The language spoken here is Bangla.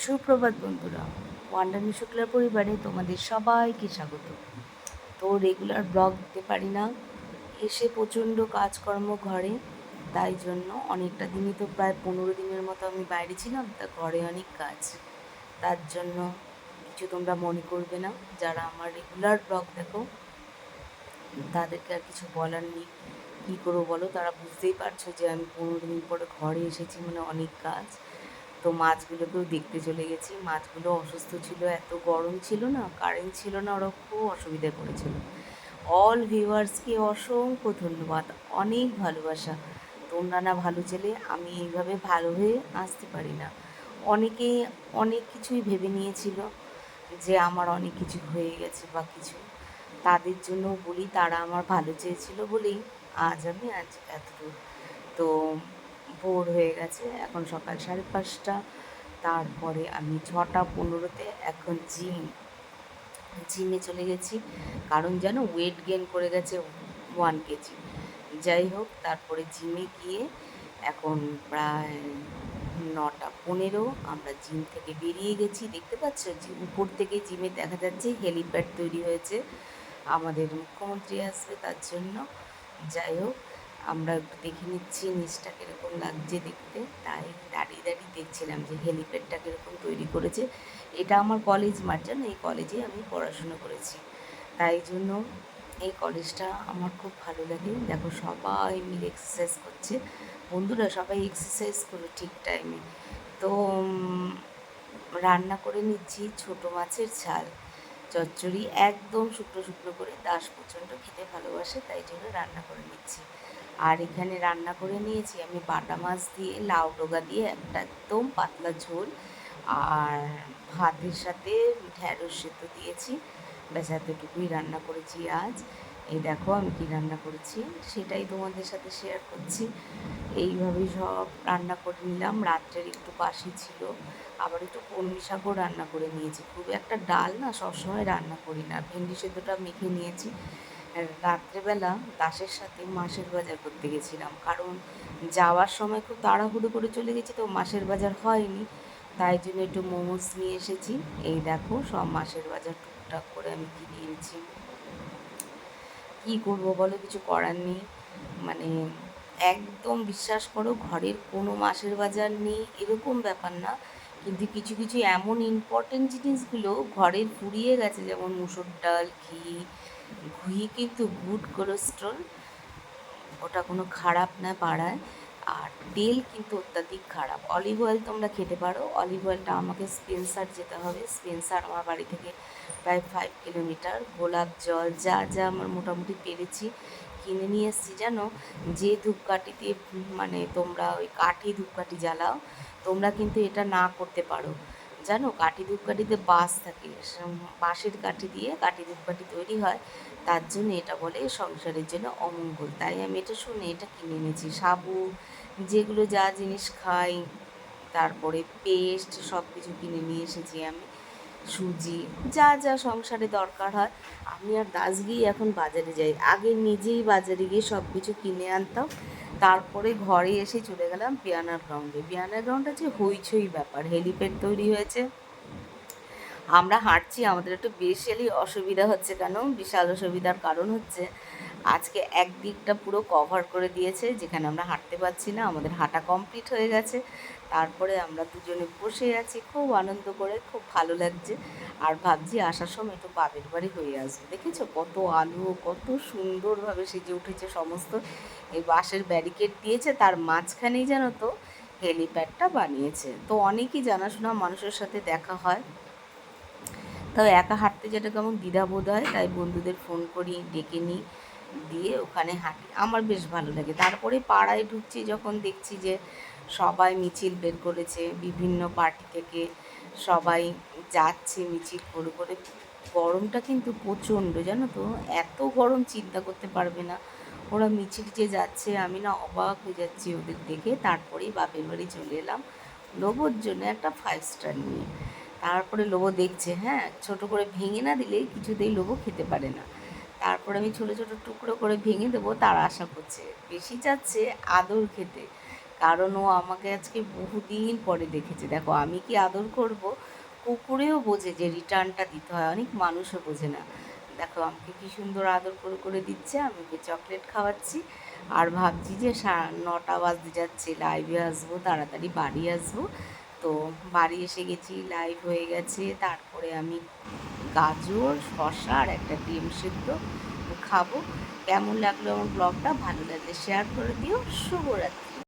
সুপ্রভাত বন্ধুরা ওয়ান্ডারমি শুক্লার পরিবারে তোমাদের সবাইকে স্বাগত। তো রেগুলার ব্লগ দিতে পারি না, এসে প্রচণ্ড কাজকর্ম ঘরে, তাই জন্য অনেকটা দিনই তো প্রায় পনেরো দিনের মতো আমি বাইরে ছিলাম, তা ঘরে অনেক কাজ। তার জন্য কিছু তোমরা মনে করবে না, যারা আমার রেগুলার ব্লগ দেখো, তাদেরকে আর কিছু বলার নেই। কী করব বলো? তারা বুঝতেই পারছ যে আমি পনেরো দিন পরে ঘরে এসেছি মানে অনেক কাজ। তো মাছগুলোকেও দেখতে চলে গেছি। মাছগুলো অসুস্থ ছিল, এত গরম ছিল না কারেন্ট ছিল না, ওরা খুব অসুবিধায় পড়েছিল। অল ভিউয়ার্সকে অসংখ্য ধন্যবাদ, অনেক ভালোবাসা। তোমরা না ভালো ছেলে, আমি এইভাবে ভালো হয়ে আসতে পারি না। অনেকেই অনেক কিছুই ভেবে নিয়েছিল যে আমার অনেক কিছু হয়ে গেছে বা কিছু। তাদের জন্য বলি, তারা আমার ভালো চেয়েছিল বলেই আজ আমি আজ এতদূর তো ভোর হয়ে গেছে। এখন সকাল সাড়ে পাঁচটা। তারপরে আমি ছটা পনেরোতে এখন জিম। জিমে চলে গেছি। কারণ যেন ওয়েট গেন করে গেছে ওয়ান কেজি যাই হোক, তারপরে জিমে গিয়ে এখন প্রায় নটা পনেরো আমরা জিম থেকে বেরিয়ে গেছি। দেখতে পাচ্ছ যে উপর থেকে জিমে দেখা যাচ্ছে হেলিপ্যাড তৈরি হয়েছে। আমাদের মুখ্যমন্ত্রী আসবে তার জন্য। যাই হোক আমরা দেখে নিচ্ছি নিচটা কীরকম লাগছে দেখতে। তাই দাঁড়িয়ে দাঁড়িয়ে দেখছিলাম যে হেলিপ্যাডটা কীরকম তৈরি করেছে। এটা আমার কলেজ মাঠ জানো এই কলেজে আমি পড়াশুনো করেছি। তাই জন্য এই কলেজটা আমার খুব ভালো লাগে। দেখো সবাই মিলে এক্সারসাইজ করছে। বন্ধুরা সবাই এক্সারসাইজ করো ঠিক টাইমে তো রান্না করে নিচ্ছি ছোটো মাছের ঝাল। চচ্চড়ি একদম শুকনো শুকনো করে দাস প্রচণ্ড খেতে ভালোবাসে, তাই জন্য রান্না করে নিচ্ছি। আর এখানে রান্না করে নিয়েছি আমি বাটা মাছ দিয়ে, লাউ ডোগা দিয়ে, একটা একদম পাতলা ঝোল। আর ভাতের সাথে ঢ্যাঁড়স সেদ্ধ দিয়েছি। ব্যাস, এতটুকুই রান্না করেছি আজ। এই দেখো আমি কি রান্না করেছি, সেটাই তোমাদের সাথে শেয়ার করছি। এইভাবেই সব রান্না করে নিলাম। রাত্রের একটু বাসি ছিল, আবার একটু কলমি শাকও রান্না করে নিয়েছি। খুব একটা ডাল না, সবসময় রান্না করি না। ভেন্ডি সেদ্ধটা মেখে নিয়েছি। রাত্রেবেলা দাসের সাথে মাসের বাজার করতে গেছিলাম। কারণ যাওয়ার সময় খুব তাড়াহুড়ো করে চলে গেছি তো মাসের বাজার হয়নি। তাই জন্য একটু মোমোস নিয়ে এসেছি। এই দেখো, সব মাসের বাজার টুকটাক করে আমি কিনে এনেছি। কী করব বলো, কিছু করার নেই। মানে একদম বিশ্বাস করো, ঘরের কোনো মাসের বাজার নেই, এরকম ব্যাপার না। কিন্তু কিছু কিছু এমন ইম্পর্টেন্ট জিনিসগুলো ঘরের ফুরিয়ে গেছে, যেমন মুসুর ডাল, ঘি ঘি কিন্তু গুড কোলেস্ট্রল, ওটা কোনো খারাপ না পাড়ায় আর তেল কিন্তু অত্যাধিক খারাপ। অলিভ অয়েল তোমরা খেতে পারো। অলিভ অয়েলটা আমাকে স্পেন্সার যেতে হবে। স্পেন্সার আমার বাড়ি থেকে প্রায় ফাইভ কিলোমিটার গোলাপ জল, যা যা আমার মোটামুটি পেরেছি, কিনে নিয়ে এসেছি জানো? যে ধূপকাঠিতে মানে তোমরা ওই কাঠি ধূপকাঠি জ্বালাও, তোমরা কিন্তু এটা না করতে পারো। জানো, কাঠি ধূপকাঠিতে বাঁশ থাকে বাঁশের কাঠি দিয়ে কাঠি ধূপকাঠি তৈরি হয়। তার জন্য এটা বলে সংসারের জন্য অমঙ্গল। তাই আমি এটা শুনে এটা কিনে এনেছি। সাবু, যেগুলো যা জিনিস খাই, তারপরে পেস্ট সব কিছু কিনে নিয়ে এসেছি আমি। সুজি, যা যা সংসারে দরকার হয়, আমি আর দাস গিয়ে এখন বাজারে যাই। আগে নিজেই বাজারে গিয়ে সব কিছু কিনে আনতাম। তারপরে ঘরে এসে চলে গেলাম পিয়ানার গ্রাউন্ডে পিয়ানার গ্রাউন্ড আছে হইচই ব্যাপার। হেলিপ্যাড তৈরি হয়েছে। আমরা হাঁটছি, আমাদের একটু বেশি অসুবিধা হচ্ছে কেন? বিশাল অসুবিধার কারণ হচ্ছে, আজকে একদিকটা পুরো কভার করে দিয়েছে, যেখানে আমরা হাঁটতে পারছি না, আমাদের হাঁটা কমপ্লিট হয়ে গেছে। তারপরে আমরা দুজনে বসে আছি, খুব আনন্দ করে, খুব ভালো লাগছে। আর ভাবছি আসার সময় একটু বাপের বাড়ি হয়ে আসবে। দেখেছ কত আলো, কত সুন্দরভাবে সেজে উঠেছে সমস্ত। এই বাঁশের ব্যারিকেড দিয়েছে, তার মাঝখানেই জানো তো হেলিপ্যাডটা বানিয়েছে। তো অনেকই জানাশোনা মানুষের সাথে দেখা হয়। তবে একা হাঁটতে যেটা কেমন দ্বিধাবোধ হয়, তাই বন্ধুদের ফোন করি, ডেকে নিই, দিয়ে ওখানে হাঁটি। আমার বেশ ভালো লাগে। তারপরে পাড়ায় ঢুকছি, যখন দেখছি যে সবাই মিছিল বের করেছে, বিভিন্ন পার্টি থেকে সবাই যাচ্ছে মিছিল করে করে। গরমটা কিন্তু প্রচণ্ড, জানো তো? এত গরম চিন্তা করতে পারবে না। ওরা মিছিল যে যাচ্ছে, আমি না অবাক হয়ে যাচ্ছি ওদের দেখে। তারপরেই বাপের বাড়ি চলে এলাম। লোবোর জন্য একটা ফাইভ স্টার নিয়ে। তারপরে লোবো দেখছে হ্যাঁ? ছোট করে ভেঙে না দিলে কিছুতেই লোবো খেতে পারে না। তারপরে আমি ছোট ছোট টুকরো করে ভেঙে দেবো তার আশা করছে। বেশি চাচ্ছে আদর খেতে। কারণ ও আমাকে আজকে বহুদিন পরে দেখেছে। দেখো, আমি কি আদর করব? কুকুরেও বোঝে যে রিটার্নটা দিতে হয়, অনেক মানুষও বোঝে না। দেখো, আমাকে কি সুন্দর আদর করে করে দিচ্ছে, আমি ওকে চকলেট খাওয়াচ্ছি। আর ভাবছি যে নটা বাজতে যাচ্ছে লাইভে আসব, তাড়াতাড়ি বাড়ি আসব। তো বাড়ি এসে গেছি লাইভ হয়ে গেছে। তারপরে আমি গাজর শশা আর একটা ডিম সিদ্ধ খাব। কেমন লাগল আমার ব্লগটা ভালো লাগলে শেয়ার করে দিও। শুভরাত্রি।